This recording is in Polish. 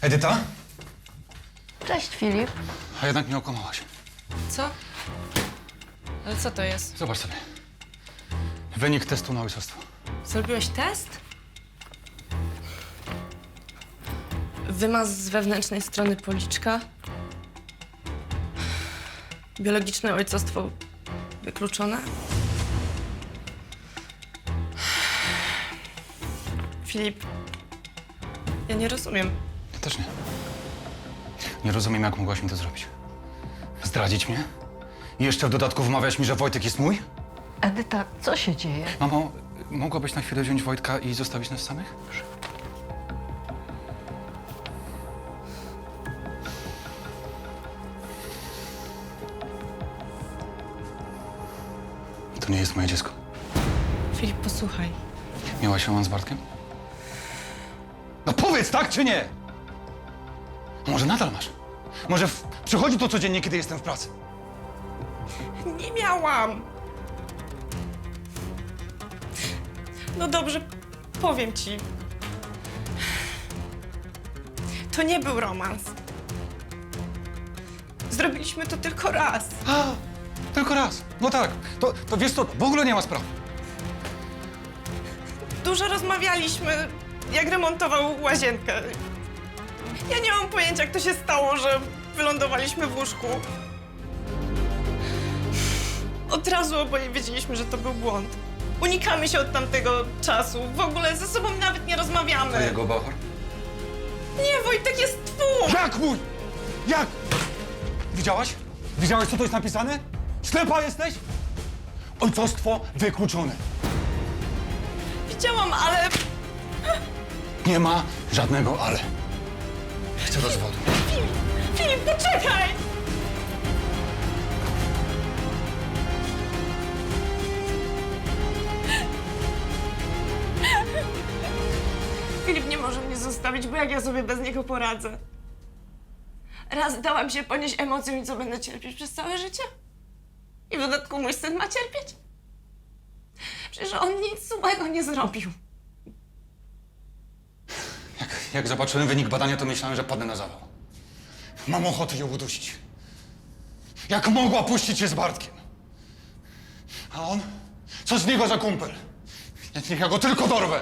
Edyta? Cześć Filip. A jednak mnie okłamałaś. Co? Ale co to jest? Zobacz sobie. Wynik testu na ojcostwo. Zrobiłeś test? Wymaz z wewnętrznej strony policzka. Biologiczne ojcostwo wykluczone. Filip, ja nie rozumiem. Też nie. Nie rozumiem, jak mogłaś mi to zrobić. Zdradzić mnie? I jeszcze w dodatku wmawiać mi, że Wojtek jest mój? Edyta, co się dzieje? Mamo, mogłabyś na chwilę wziąć Wojtka i zostawić nas samych? To nie jest moje dziecko. Filip, posłuchaj. Miałaś romans z Bartkiem? No powiedz, tak czy nie? Może nadal masz? Może w... przychodzi to codziennie, kiedy jestem w pracy? Nie miałam. No dobrze, powiem ci. To nie był romans. Zrobiliśmy to tylko raz. A, tylko raz. No tak. To, to wiesz co, w ogóle nie ma sprawy. Dużo rozmawialiśmy, jak remontował łazienkę. Ja nie mam pojęcia, jak to się stało, że wylądowaliśmy w łóżku. Od razu oboje wiedzieliśmy, że to był błąd. Unikamy się od tamtego czasu. W ogóle ze sobą nawet nie rozmawiamy. To jego bachor? Nie, Wojtek jest twój! Jak mój? Jak? Widziałaś? Widziałaś, co to jest napisane? Ślepa jesteś? Ojcostwo wykluczone. Widziałam, ale... Nie ma żadnego ale. Chcę rozwodu. Filip, Filip, poczekaj! Filip nie może mnie zostawić, bo jak ja sobie bez niego poradzę? Raz dałam się ponieść emocjom i co będę cierpieć przez całe życie? I w dodatku mój syn ma cierpieć? Przecież on nic złego nie zrobił. Jak, zobaczyłem wynik badania, to myślałem, że padnę na zawał. Mam ochotę ją udusić. Jak mogła puścić się z Bartkiem? A on? Co z niego za kumpel? Niech ja go tylko dorwę.